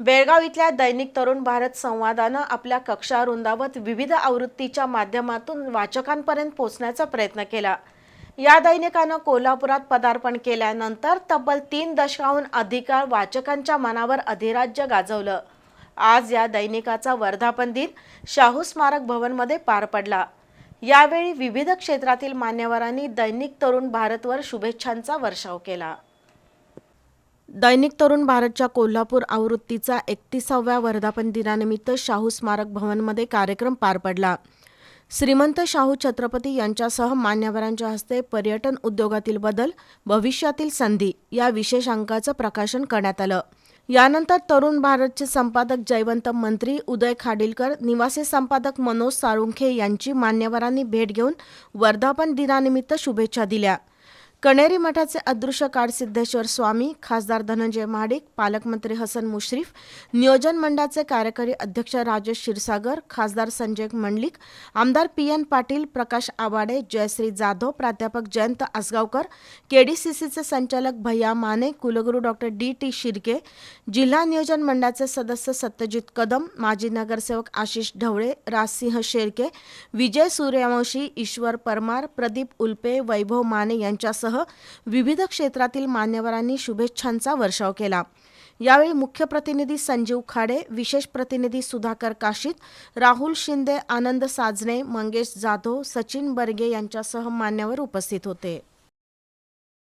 बेळगाव इथल्या दैनिक तरुण भारत संवादानं आपल्या कक्षा रुंदावत विविध आवृत्तीच्या माध्यमातून वाचकांपर्यंत पोहोचण्याचा प्रयत्न केला. या दैनिकानं कोल्हापुरात पदार्पण केल्यानंतर तब्बल तीन दशकाहून अधिक वाचकांच्या मनावर अधिराज्य गाजवलं. आज या दैनिकाचा वर्धापन दिन शाहू स्मारक भवनमध्ये पार पडला. यावेळी विविध क्षेत्रातील मान्यवरांनी दैनिक तरुण भारतवर शुभेच्छांचा वर्षाव केला. दैनिक तरुण भारतच्या कोल्हापूर आवृत्तीचा एकतीसाव्या वर्धापन दिनानिमित्त शाहू स्मारक भवनमध्ये कार्यक्रम पार पडला. श्रीमंत शाहू छत्रपती यांच्यासह मान्यवरांच्या हस्ते पर्यटन उद्योगातील बदल भविष्यातील संधी या विशेष अंकाचं प्रकाशन करण्यात आलं. यानंतर तरुण भारतचे संपादक जयवंत मंत्री उदय खाडिलकर निवासी संपादक मनोज साळुंखे यांची मान्यवरांनी भेट घेऊन वर्धापन दिनानिमित्त शुभेच्छा दिल्या. कणेरी मठाचे अदृश्य काळ सिद्धेश्वर स्वामी खासदार धनंजय महाडिक पालकमंत्री हसन मुश्रीफ नियोजन मंडळाचे कार्यकारी अध्यक्ष राजेश क्षीरसागर खासदार संजय मंडलिक आमदार पी एन पाटील प्रकाश आवाडे जयश्री जाधव प्राध्यापक जयंत आसगावकर केडीसीसीचे संचालक भैया माने कुलगुरू डॉक्टर डी टी शिर्के जिल्हा नियोजन मंडळाचे सदस्य सत्यजित कदम माजी नगरसेवक आशिष ढवळे राजसिंह शेर्के विजय सूर्यवंशी ईश्वर परमार प्रदीप उल्पे वैभव माने यांच्यासह विविध क्षेत्रातील मान्यवरांनी शुभेच्छांचा वर्षाव केला. यावेळी मुख्य प्रतिनिधी संजीव खाडे विशेष प्रतिनिधी सुधाकर काशीत राहुल शिंदे आनंद साजणे मंगेश जाधव सचिन बर्गे यांच्यासह मान्यवर उपस्थित होते.